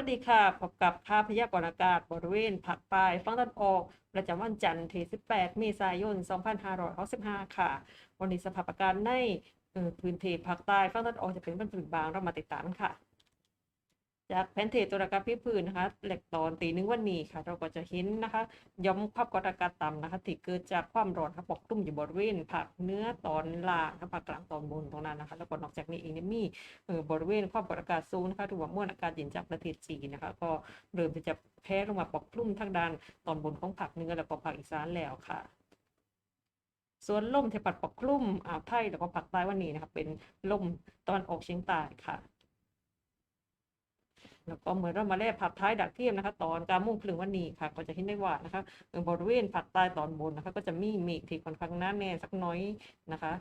วัสดีค่ะ พบกับภาพพยากรณ์อากาศบริเวณภาคใต้ฝั่งตะวันออก ประจำวันจันทร์ที่ 18 เมษายน 2565 ค่ะ วันนี้สภาพอากาศในพื้นที่ภาคใต้ฝั่งตะวันออกจะเป็นบรรพื้นบางเรามาติดตามค่ะ จากแผนที่ตัวรกับพิพื้นนะคะเหล็กตอนตีหนึ่งวันนี้ค่ะ เราก็จะเห็นนะคะย่อมความกดอากาศต่ำนะคะที่เกิดจากความร้อนค่ะปกคลุมอยู่บริเวณภาคเนื้อตอนล่างนะคะภาคกลางตอนบนตรงนั้นนะคะ แล้วก็นอกจากนี้เองเนี่ยมีเอ่อบริเวณความกดอากาศสูงนะคะหรือว่ามวลอากาศเย็นจากประเทศจีนนะคะ ก็เริ่มที่จะแผ่ลงมาปกคลุมทางด้านตอนบนของภาคเนื้อแล้วก็ภาคอีสานแล้วค่ะส่วนลมที่ปัดปกคลุมอ่าวไทยแล้วก็ภาคใต้วันนี้นะคะเป็นลมตะวันออกเฉียงใต้ค่ะ แล้วก็เหมือนเรามาแลกภาพท้ายดักเทียมนะคะ ตอนกลางโมงครึ่งวันนี้ค่ะ ก็จะเห็นได้ว่านะคะบริเวณภาคใต้ตอนบนนะคะ ก็จะมีเมฆที่ค่อนข้างหนาแน่สักน้อยนะคะ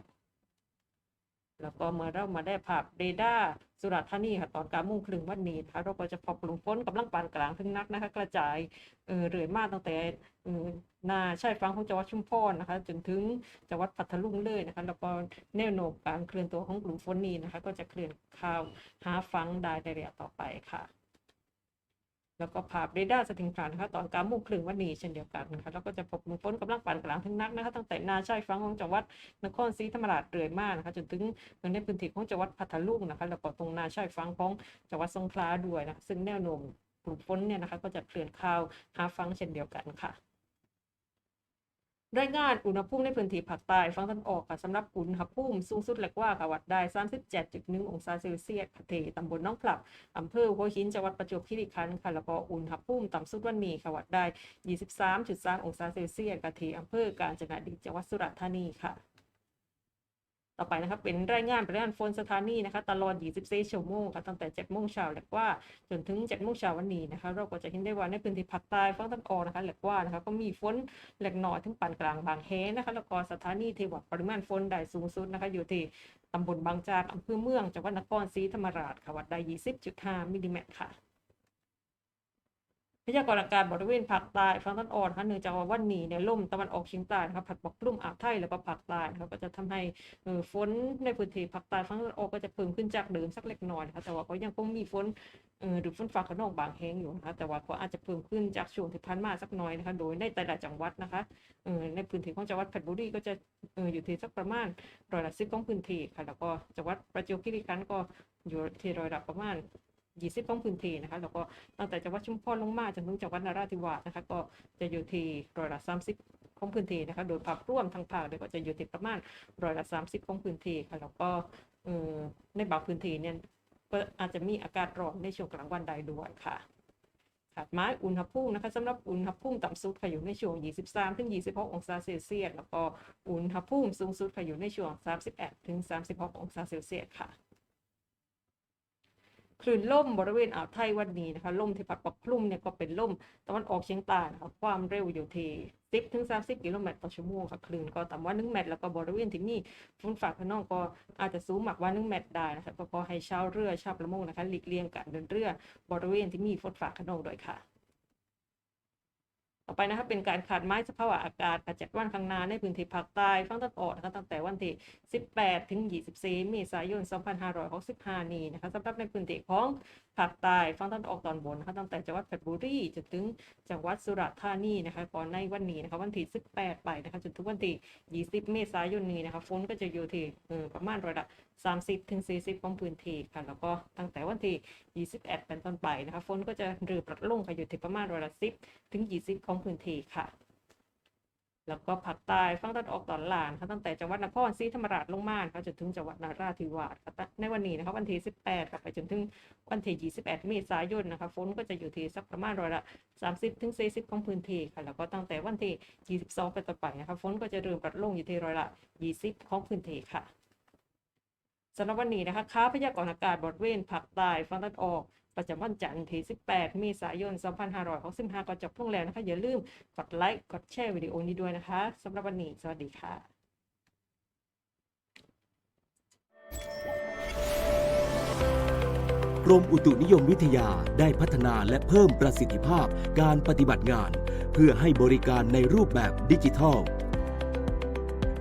แล้วก็เมื่อเรามาได้ภาพเรดาร์สุราษฎร์ธานีค่ะตอนกลางโมงครึ่งวันนี้นะคะเราก็จะพบกลุ่มฝนกำลังปานกลางถึงนักนะคะ กระจายเออเรื่อยมากตั้งแต่หนาชายฝั่งของจังหวัดชุมพรนะคะ จนถึงจังหวัดพัทลุงเลยนะคะ แล้วก็แนวโน้มการเคลื่อนตัวของกลุ่มฝนนี้นะคะ ก็จะเคลื่อนเข้าวหาฝั่งได้ในระยะต่อไปค่ะ แล้วก็ภาพเรดาร์สถิงพรานนะคะตอนกลางโมงครึ่งวันนี้เช่นเดียวกันนะคะแล้วก็จะพบกลุ่มฝนกำลังปานกลางถึงนักนะคะตั้งแต่นาชายฝั่งของจังหวัดนครศรีธรรมราชเรื่อยมานะคะจนถึงในพื้นที่ของจังหวัดพัทลุงนะคะแล้วก็ตรงนาชายฝั่งของจังหวัดสงขลาด้วยนะคะซึ่งแนวโน้มกลุ่มฝนเนี่ยนะคะก็จะเคลื่อนเข้าวหาฟังเช่นเดียวกันค่ะ รายงานอุณหภูมิในพื้นที่ภาคใต้ฝั่งตะวันออกค่ะสำหรับอุณหภูมิสูงสุดแหลกว่าค่ะวัดได้ 37.1 องศาเซลเซียสค่ะที่ตำบลน้องพลับอำเภอหัวหินจังหวัดประจวบคีรีขันธ์ค่ะแล้วก็อุณหภูมิต่ำสุดวันนี้ค่ะวัดได้ 23.3 องศาเซลเซียสค่ะที่อำเภอกาญจนดิตจังหวัดสุราษฎร์ธานีค่ะ ต่อไปนะครับเป็นรายงานปริมาณฝนสถานีนะคะตลอด 24 ชั่วโมงค่ะตั้งแต่7โมงเช้าแหลกว่าจนถึง7โมงเช้าวันนี้นะคะเราก็จะเห็นได้ว่าในพื้นที่ภาคใต้ฝั่งตะวันออกนะคะแหลกว่านะคะก็มีฝนเล็กน้อยถึงปานกลางบางแห่นะคะแล้วก็สถานีที่วัดปริมาณฝนได้สูงสุดนะคะอยู่ที่ตำบลบางจากอำเภอเมืองจังหวัดนครศรีธรรมราชค่ะวัดได้ 20.5มิลลิเมตรค่ะ พยากรณ์อากาศบริเวณภาคใต้ฝั่งตะวันออกนะคะเนื่องจากว่าวันนี้เนี่ยลมตะวันออกเฉียงใต้นะคะพัดปกคลุมอ่าวไทยแล้วก็ภาคใต้นะคะก็จะทำให้ฝนในพื้นที่ภาคใต้ฝั่งตะวันออกก็จะเพิ่มขึ้นจากเดิมสักเล็กน้อยนะคะแต่ว่าก็ยังคงมีฝนหรือฝนฟ้าขนองบางแห่งอยู่นะคะแต่ว่าก็อาจจะเพิ่มขึ้นจากช่วงที่ผ่านมาสักน้อยนะคะโดยในแต่ละจังหวัดนะคะในพื้นที่ของจังหวัดเพชรบุรีก็จะเอ่ออยู่ที่สักประมาณร้อยละสิบของพื้นที่ค่ะแล้วก็จังหวัดประจวบคีรีขันธ์ก็อยู่ที่ร้อยละประมาณ 20ของพื้นที่นะคะแล้วก็ตั้งแต่จังหวัดชุมพรลงมาจนถึงจังหวัดนราธิวาสนะคะก็จะอยู่ที่ร้อยละ30ของพื้นที่นะคะโดยภาพรวมทางภาคเนี่ยก็จะอยู่ที่ประมาณร้อยละ30ของพื้นที่ค่ะแล้วก็ในบางพื้นที่เนี่ยก็อาจจะมีอากาศร้อนในช่วงกลางวันได้ด้วยค่ะขาดไม้อุณหภูมินะคะสำหรับอุณหภูมิต่ำสุดค่ะอยู่ในช่วง 23 ถึง 26 องศาเซลเซียส แล้วก็อุณหภูมิสูงสุดค่ะอยู่ในช่วง 31 ถึง 36 องศาเซลเซียสค่ะ ลื่นลมบริเวณอ่าวไทยวันนี้นะคะลมที่พัดปกคลุมเนี่ยก็เป็นลมตะวันออกเฉียงใต้นะคะความเร็วอยู่ที่10ถึง30กิโลเมตรต่อชั่วโมงค่ะคลื่นก็ต่ำกว่า1เมตร แล้วก็บริเวณที่มีฝนฟ้าขนองก็อาจจะสูงมากกว่า1เมตรได้นะคะก็ขอให้ชาวเรือชาวประมงนะคะหลีกเลี่ยงการเดินเรือบริเวณที่มีฝนฟ้าขนองด้วยค่ะ ต่อไปนะคะเป็นการขาดไม้สภาวะอากาศประจัดวันข้างหน้าในพื้นที่ภาคใต้ฝั่งตะวันออกนะคะตั้งแต่วันที่ 18 ถึง 24 เมษายน 2565 นี้นะคะสำหรับในพื้นที่ของภาคใต้ฝั่งตะวันออกตอนบนนะคะตั้งแต่จังหวัดเพชรบุรีจนถึงจังหวัดสุราษฎร์ธานีนะคะก่อนในวันนี้นะคะวันที่ 18 ไปนะคะจนถึงวันที่ 20 เมษายนนี้นะคะฝนก็จะอยู่ที่ประมาณร้อยละ30 ถึง 40 ของพื้นที่ค่ะแล้วก็ตั้งแต่วันที่ 21 เป็นต้นไปนะคะฝนก็จะเรือปรับลงค่ะอยู่ที่ประมาณร้อยละ10 ถึง 20 ของพื้นที่ค่ะ แล้วก็ภาคใต้ฝั่งตะวันออกตอนล่างนะคะตั้งแต่จังหวัดนครศรีธรรมราชลงมานะคะจนถึงจังหวัดนราธิวาสค่ะในวันนี้นะคะวันที่ 18ค่ะไปจนถึงวันที่21เมษายนนะคะฝนก็จะอยู่ที่สักประมาณร้อยละ 30 ถึง 40 ของพื้นที่ค่ะ แล้วก็ตั้งแต่วันที่ 22 เป็นต้นไปนะคะฝนก็จะเริ่มลดลงอยู่ที่ร้อยละ 20 ของพื้นที่ค่ะ สำหรับวันนี้นะคะค้าพยากรณ์อากาศบริเวณภาคใต้ฝั่งตะวันออก ประจำวันจันทร์ที่ 18 เมษายน 2565 ก็จบลงแล้วนะคะ อย่าลืมกดไลค์ กดแชร์วิดีโอนี้ด้วยนะคะสำหรับวันนี้ สวัสดีค่ะกรมอุตุนิยมวิทยาได้พัฒนาและเพิ่มประสิทธิภาพการปฏิบัติงาน เพื่อให้บริการในรูปแบบดิจิทัล